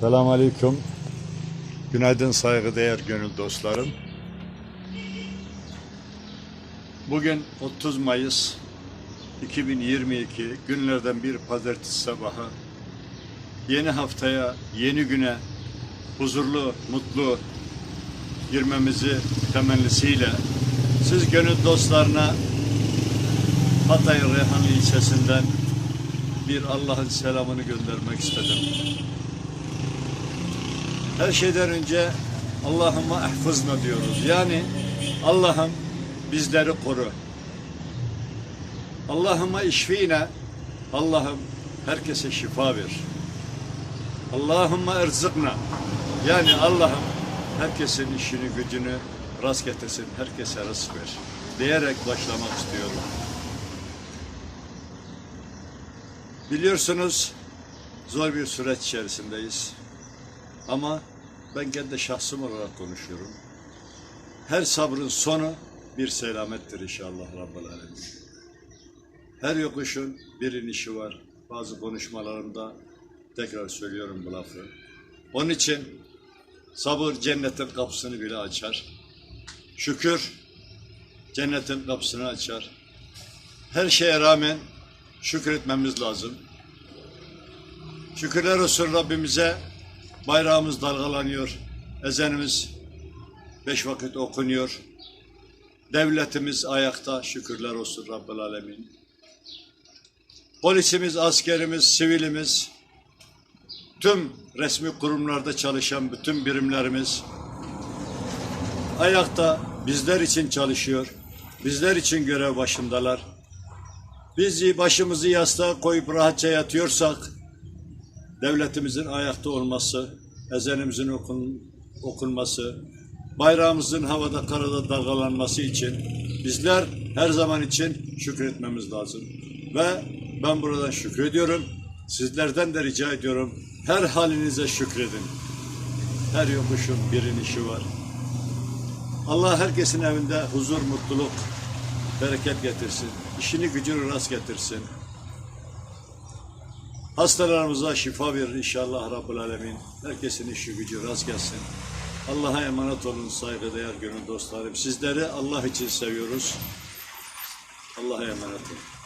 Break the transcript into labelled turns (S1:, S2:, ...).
S1: Selamun Aleyküm. Günaydın saygıdeğer gönül dostlarım. Bugün 30 Mayıs 2022 günlerden bir pazartesi sabahı. Yeni haftaya, yeni güne huzurlu, mutlu girmemizi temennisiyle siz gönül dostlarına Hatay Reyhanlı ilçesinden bir Allah'ın selamını göndermek istedim. Her şeyden önce Allah'ıma ehfızna diyoruz. Yani Allah'ım bizleri koru. Allah'ıma işfine Allah'ım herkese şifa ver. Allahümme erzıkna yani Allah'ım herkesin işini gücünü rast getirsin, herkese rızk ver diyerek başlamak istiyorum. Biliyorsunuz zor bir süreç içerisindeyiz. Ama ben kendi şahsım olarak konuşuyorum. Her sabrın sonu bir selamettir inşallah Rabbel Alemin. Her yokuşun bir inişi var. Bazı konuşmalarımda tekrar söylüyorum bu lafı. Onun için sabır cennetin kapısını bile açar. Şükür cennetin kapısını açar. Her şeye rağmen şükretmemiz lazım. Şükürler olsun Rabbimize bayrağımız dalgalanıyor, ezanımız beş vakit okunuyor. Devletimiz ayakta şükürler olsun Rabbel Alemin. Polisimiz, askerimiz, sivilimiz, tüm resmi kurumlarda çalışan bütün birimlerimiz ayakta bizler için çalışıyor. Bizler için görev başındalar. Biz başımızı yastığa koyup rahatça yatıyorsak devletimizin ayakta olması, ezanımızın okun, okunması, bayrağımızın havada karada dalgalanması için bizler her zaman için şükretmemiz lazım. Ve ben buradan şükrediyorum. Sizlerden de rica ediyorum. Her halinize şükredin. Her yokuşun bir inişi var. Allah herkesin evinde huzur, mutluluk, bereket getirsin. İşini gücünü rast getirsin. Hastalarımıza şifa verir inşallah Rabbul Alemin. Herkesin işi gücü rast gelsin. Allah'a emanet olun saygıdeğer gönül dostlarım. Sizleri Allah için seviyoruz. Allah'a emanet olun.